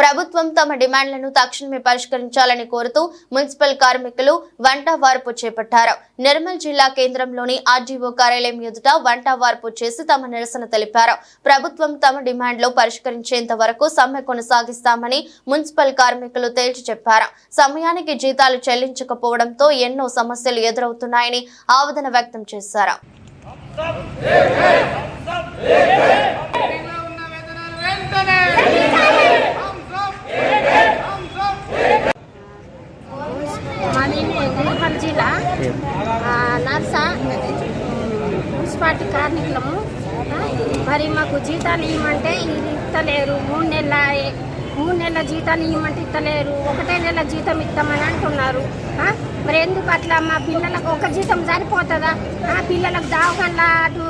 ప్రభుత్వం తమ డిమాండ్లను తక్షణమే పరిష్కరించాలని కోరుతూ మున్సిపల్ కార్మికులు వంట వార్పు చేపట్టారు. నిర్మల్ జిల్లా కేంద్రంలోని ఆర్డీఓ కార్యాలయం ఎదుట వంట వార్పు చేసి తమ నిరసన తెలిపారు. ప్రభుత్వం తమ డిమాండ్లు పరిష్కరించేంత వరకు సమ్మె కొనసాగిస్తామని మున్సిపల్ కార్మికులు తేల్చి చెప్పారు. సమయానికి జీతాలు చెల్లించకపోవడంతో ఎన్నో సమస్యలు ఎదురవుతున్నాయని ఆవేదన వ్యక్తం చేశారు. నిర్మల్ జిల్లా నర్సా మున్సిపాలిటీ కార్మికులము మరి మాకు జీతాలు ఇవ్వమంటే ఇది ఇస్తలేరు. మూడు నెలల మూడు నెలల జీతాలు ఇవ్వమంటే ఇస్తలేరు. ఒకటే నెల జీతం ఇస్తామని అంటున్నారు. మరి ఎందుకు అట్లా? మా పిల్లలకు ఒక జీతం సరిపోతుందా? ఆ, పిల్లలకు దావగండ్ల అటు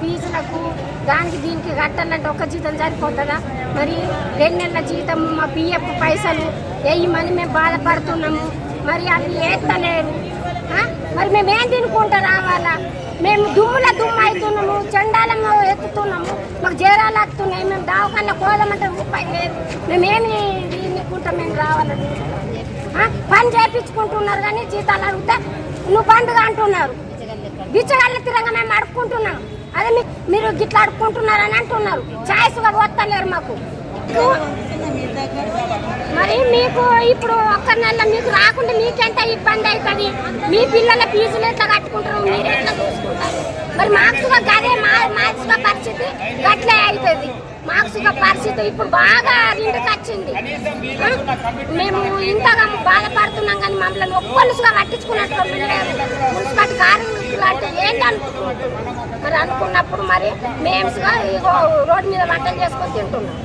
ఫీజులకు దానికి దీనికి కట్టాలంటే ఒక జీతం సరిపోతుందా? మరి రెండు నెలల జీతం మా పిఎఫ్ పైసలు వేయమని మేము బాధపడుతున్నాము. మరి అవి ఏత్తలేరు మరి మేము ఏం తినుకుంటా రావాలా? మేము దుమ్ముల దుమ్ము అవుతున్నాము చండాలము ఎత్తుతున్నాము మాకు జ్వరాలు వస్తున్నాయి మేము దావకన్నా కోదమంటే రూపాయి లేదు. మేమేమి తినుకుంటాం మేము రావాలని పని చేపించుకుంటున్నారు కానీ జీతాలు అడిగితే నువ్వు పండుగ అంటున్నారు. బిచ్చగాళ్ళ తిరంగా మేము అడుక్కుంటున్నాం. అదే మీరు గిట్లా అడుక్కుంటున్నారని అంటున్నారు. అంటున్నారు ఛాయిస్గా వస్తలేరు మాకు. మరి మీకు ఇప్పుడు ఒక్క నెల మీకు రాకుండా మీకెంత ఇబ్బంది అవుతుంది? మీ పిల్లల ఫీజులు ఎట్లా కట్టుకుంటారు? మీరు ఎట్లా చూసుకుంటారు? మరి మాక్స్గా గదే మా మాక్స్గా పరిస్థితి గట్లే అవుతుంది మార్క్స్గా పరిస్థితి ఇప్పుడు బాగా ఇంటికి వచ్చింది. మేము ఇంతగా బాధపడుతున్నాం కానీ మమ్మల్ని ఒక్కలుసుగా పట్టించుకున్నట్టు మున్సిపాలిటీ కార్మికులు అంటే ఏంటి అనుకుంటున్నాం మరి అనుకున్నప్పుడు మరి మేము రోడ్డు మీద వంటలు చేసుకొని తింటున్నాం.